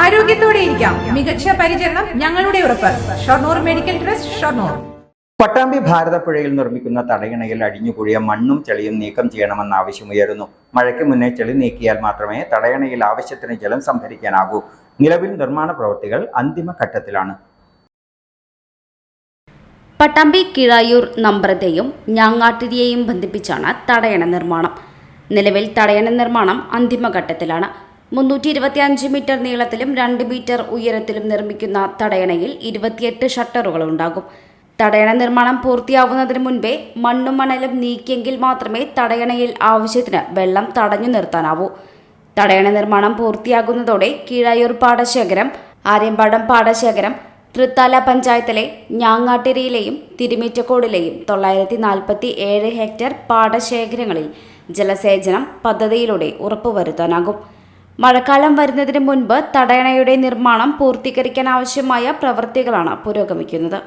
ആരോഗ്യത്തോടെ ഇരിക്കാം. മികച്ച പരിചരണം ഞങ്ങളുടെ ഉറപ്പ്. Shoranur medical trust Shoranur. Pattambi ഭാരതപ്പുഴയിൽ നിർമ്മിക്കുന്ന തടയണയിൽ അടിഞ്ഞുകൂടിയ മണ്ണും ചെളിയും നീക്കം ചെയ്യണമെന്ന ആവശ്യമുയരുന്നു മഴയ്ക്ക് മുന്നേ ചെളി നീക്കിയാൽ മാത്രമേ തടയണയിൽ ആവശ്യത്തിന് ജലം സംഭരിക്കാനാകൂ. നിലവിൽ നിർമ്മാണ പ്രവൃത്തികൾ അന്തിമഘട്ടത്തിലാണ്. പട്ടാമ്പി കിഴായൂർ നമ്പ്രത്തെയും ഞാങ്ങാട്ടിരിയെയും ബന്ധിപ്പിച്ചാണ് തടയണ നിർമ്മാണം. നിലവിൽ തടയണ നിർമ്മാണം അന്തിമഘട്ടത്തിലാണ്. മുന്നൂറ്റി ഇരുപത്തിയഞ്ച് മീറ്റർ നീളത്തിലും രണ്ട് മീറ്റർ ഉയരത്തിലും നിർമ്മിക്കുന്ന തടയണയിൽ ഇരുപത്തിയെട്ട് ഷട്ടറുകൾ ഉണ്ടാകും. തടയണ നിർമ്മാണം പൂർത്തിയാവുന്നതിന് മുൻപേ മണ്ണും മണലും നീക്കിയെങ്കിൽ മാത്രമേ തടയണയിൽ ആവശ്യത്തിന് വെള്ളം തടഞ്ഞു നിർത്താനാവൂ. തടയണ നിർമ്മാണം പൂർത്തിയാകുന്നതോടെ കീഴായൂർ പാടശേഖരം ആര്യമ്പാടം പാടശേഖരം തൃത്താല പഞ്ചായത്തിലെ ഞാങ്ങാട്ടിരിയിലെയും തിരുമേറ്റക്കോടിലെയും തൊള്ളായിരത്തി നാൽപ്പത്തി ഏഴ് ഹെക്ടർ പാടശേഖരങ്ങളിൽ ജലസേചനം പദ്ധതിയിലൂടെ ഉറപ്പുവരുത്താനാകും. മഴക്കാലം വരുന്നതിന് മുൻപ് തടയണയുടെ നിർമ്മാണം പൂർത്തീകരിക്കാൻ ആവശ്യമായ പ്രവൃത്തികളാണ് പുരോഗമിക്കുന്നത്